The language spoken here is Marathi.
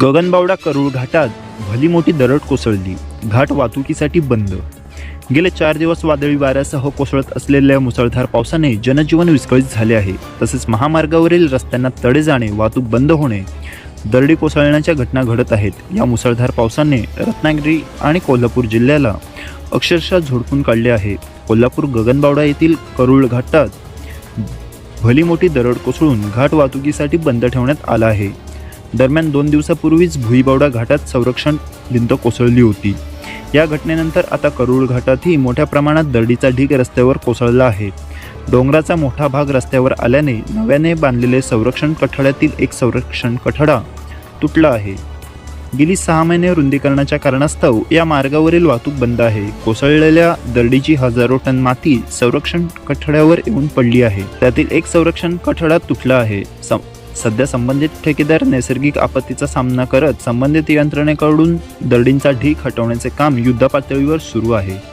गगनबावडा करूळ घाटात भली मोठी दरड कोसळली. घाट वाहतुकीसाठी बंद. गेले चार दिवस वादळी वाऱ्यासह कोसळत असलेल्या मुसळधार पावसाने जनजीवन विस्कळीत झाले आहे. तसेच महामार्गावरील रस्त्यांना तडे जाणे वाहतूक बंद होणे दरडी कोसळण्याच्या घटना घडत आहेत. या मुसळधार पावसाने रत्नागिरी आणि कोल्हापूर जिल्ह्याला अक्षरशः झोडपून काढले आहे. कोल्हापूर गगनबावडा येथील करूळ घाटात भली मोठी दरड कोसळून घाट वाहतुकीसाठी बंद ठेवण्यात आला आहे. दरम्यान दोन दिवसापूर्वीच भुईबावडा घाटात संरक्षण भिंत कोसळली होती. या घटनेनंतर आता करूळ घाटातही मोठ्या प्रमाणात दरडीचा ढीग रस्त्यावर कोसळला आहे. डोंगराचा मोठा भाग रस्त्यावर आल्याने नव्याने बांधलेले संरक्षण कठड्यातील एक संरक्षण कठडा तुटला आहे. गेली सहा महिने रुंदीकरणाच्या कारणास्तव या मार्गावरील वाहतूक बंद आहे. कोसळलेल्या दरडीची हजारो टन माती संरक्षण कठड्यावर येऊन पडली आहे. त्यातील एक संरक्षण कठडा तुटला आहे. सध्या संबंधित ठेकेदार नैसर्गिक आपत्तीचा सामना करत संबंधित यंत्रणेकडून दरडींचा ढीक हटवण्याचे काम युद्धपातळीवर सुरू आहे.